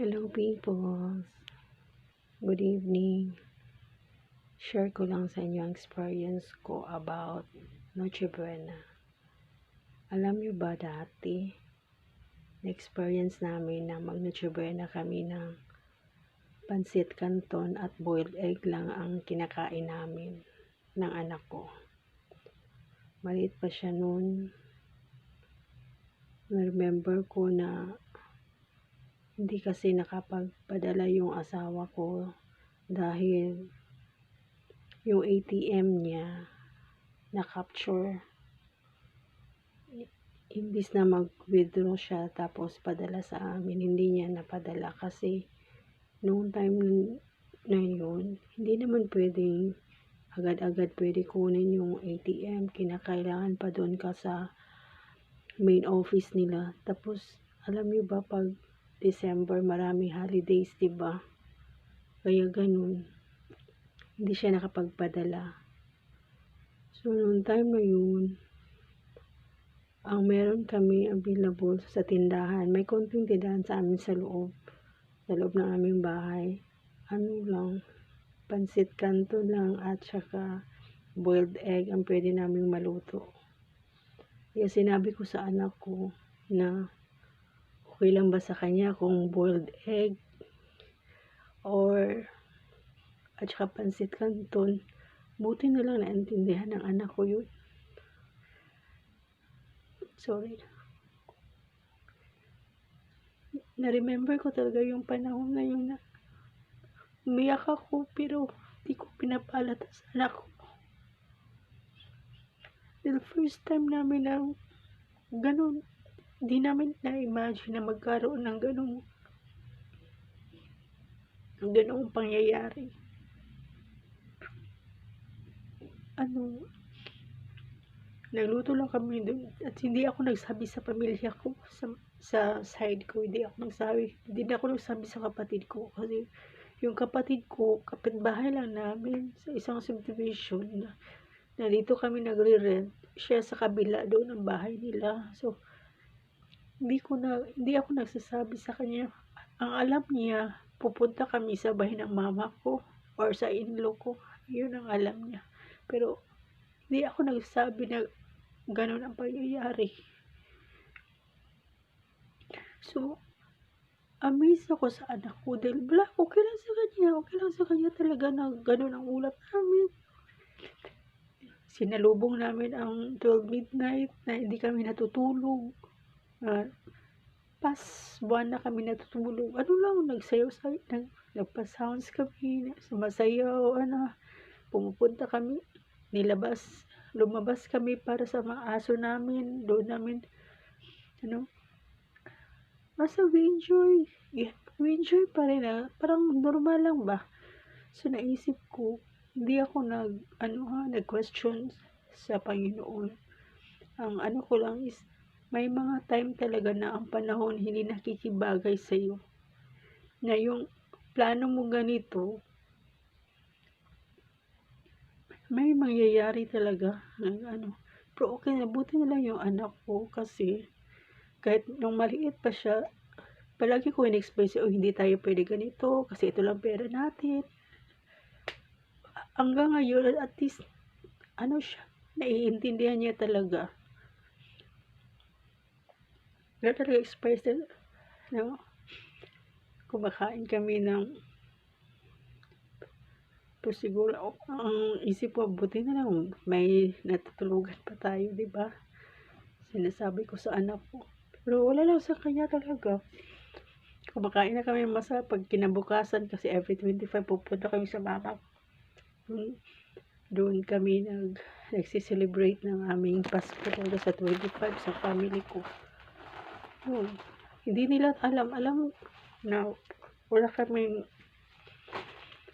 Hello people. Good evening. Share ko lang sa inyo ang experience ko about Noche Buena. Alam nyo ba dati, na-experience namin na mag Noche Buena kami ng pansit canton at boiled egg lang ang kinakain namin ng anak ko. Maliit pa siya noon. Na-remember ko na hindi kasi nakapagpadala yung asawa ko dahil yung ATM niya na-capture. Imbis na mag-withdraw siya tapos padala sa amin hindi niya napadala kasi noong time na yun hindi naman pwedeng agad-agad pwede kunin yung ATM kinakailangan pa doon ka sa main office nila. Tapos alam niyo ba pag December, maraming holidays, 'di ba? Kaya ganun. Hindi siya nakapagpadala. So, noong time na yun, ang meron kami available sa tindahan, may konting tindahan sa amin sa loob, sa loob ng aming bahay. Ano lang, pansit kanto lang at saka boiled egg ang pwede naming maluto. Kaya sinabi ko sa anak ko na okay lang ba sa kanya kung boiled egg or at saka pansit canton? Buti na lang naintindihan ng anak ko yun. Sorry. Na-remember ko talaga yung panahon na yun na umiyak ako pero di ko pinapalata sa anak ko. The first time namin na ganun Di namin na-imagine na magkaroon ng ganong ganong pangyayari. Ano, nagluto lang kami doon at hindi ako nagsabi sa pamilya ko, sa, sa side ko, hindi ako nagsabi, hindi na ako nagsabi sa kapatid ko kasi yung kapatid ko, kapitbahay lang namin sa isang subdivision na, na dito kami nagre-rent, siya sa kabila doon ang bahay nila. So, hindi ko na, hindi ako nagsasabi sa kanya. Ang alam niya, pupunta kami sa bahay ng mama ko or sa inlo ko. Yun ang alam niya. Pero, hindi ako nagsabi na ganun ang pangyayari. So, amazed ako sa anak ko dahil bla, okay lang sa kanya, okay lang sa kanya talaga na ganun ang ulat namin. Sinalubong namin ang 12 midnight na hindi kami natutulog uh, pas buwan na kami natutulog. Ano lang, nagsayaw sa nag, nagpa-sounds kami, sumasayaw, ano, pumupunta kami, nilabas, lumabas kami para sa mga aso namin, doon namin, ano, basta we enjoy, yeah, we enjoy pa rin, ah. parang normal lang ba? So, naisip ko, hindi ako nag, ano ha, nag-question sa Panginoon. Ang ano ko lang is, may mga time talaga na ang panahon hindi nakikibagay sa iyo. Na yung plano mo ganito, may mangyayari talaga ng ano. Pero okay na, buti na lang yung anak ko kasi kahit nung maliit pa siya, palagi ko in-explain siya, oh, hindi tayo pwede ganito kasi ito lang pera natin. Hanggang ngayon, at least, ano siya, naiintindihan niya talaga wala talaga express. No? Kumakain kami ng pero siguro ang isip ko buti na lang may natutulugan pa tayo di ba? Sinasabi ko sa anak ko. Pero wala lang sa kanya talaga. Kumakain na kami masa pag kinabukasan kasi every 25 pupunta kami sa mama doon, doon kami nag nagsiselebrate ng aming Pasko talaga sa 25 sa family ko yun. Hindi nila alam, alam na wala kaming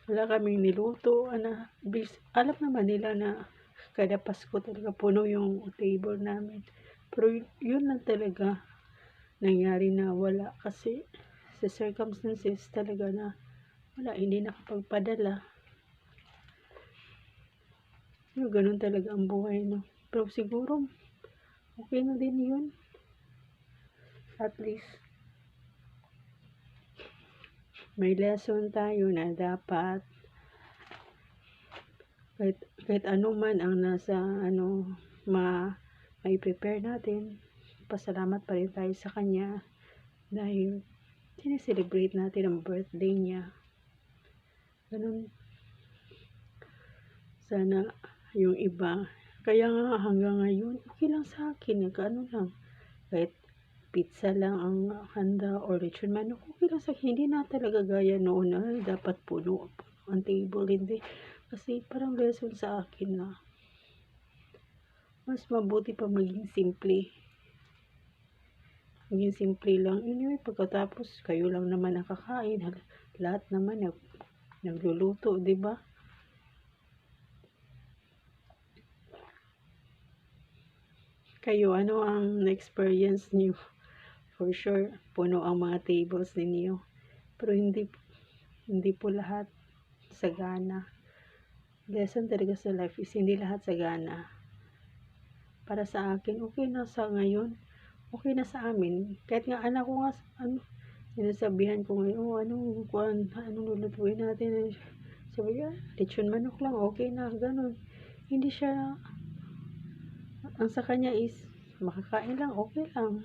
wala kaming niluto, ana, bis, alam naman nila na kada Pasko talaga puno yung table namin. Pero yun lang talaga nangyari na wala kasi sa circumstances talaga na wala, hindi nakapagpadala. Yung ganun talaga ang buhay, no? Pero siguro, okay na din yun at least may lesson tayo na dapat kahit, kahit ano man ang nasa ano ma may prepare natin pasalamat pa rin tayo sa kanya dahil sineselebrate natin ang birthday niya. Ganun. Sana yung iba kaya nga hanggang ngayon okay lang sa akin nagkaano lang. Kahit pizza lang ang handa or lechon manok okay lang sa hindi na talaga gaya noon ay dapat puno ang table. Hindi. Kasi parang lesson sa akin na mas mabuti pa maging simple. Maging simple lang. Anyway pagkatapos kayo lang naman nakakain. Lahat naman nag, nagluluto di ba? Kayo ano ang experience niyo for sure puno ang mga tables ninyo. Pero hindi hindi po lahat sagana lesson talaga sa life is hindi lahat sagana para sa akin okay na sa ngayon. Okay na sa amin. Kahit nga anak ko nga ano sinasabihan ko ngayon oh, anong kuan anong lulutuin natin? Sabi niya lechon manok lang okay na ganun. Hindi siya ang sa kanya is makakain lang okay lang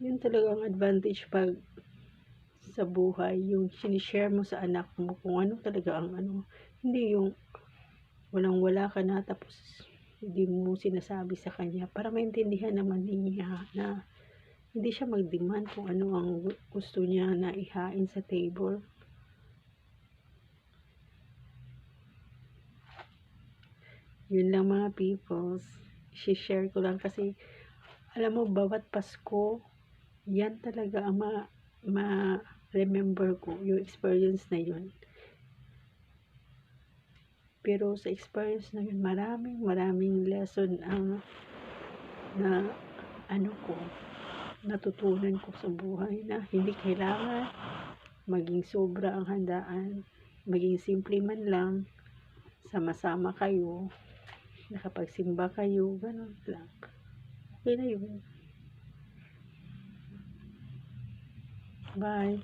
yun talaga ang advantage pag sa buhay yung sinishare mo sa anak mo kung ano talaga ang ano hindi yung walang wala ka na tapos hindi mo sinasabi sa kanya para maintindihan naman niya na hindi siya mag-demand kung ano ang gusto niya na ihain sa table. Yun lang mga peoples share ko lang kasi alam mo bawat Pasko yan talaga ang ma, ma ko yung experience na yun pero sa experience na yun maraming maraming lesson ang na ano ko natutunan ko sa buhay na hindi kailangan maging sobra ang handaan maging simple man lang sama-sama kayo nakapagsimba kayo, ganun lang. Okay na yun. Bye.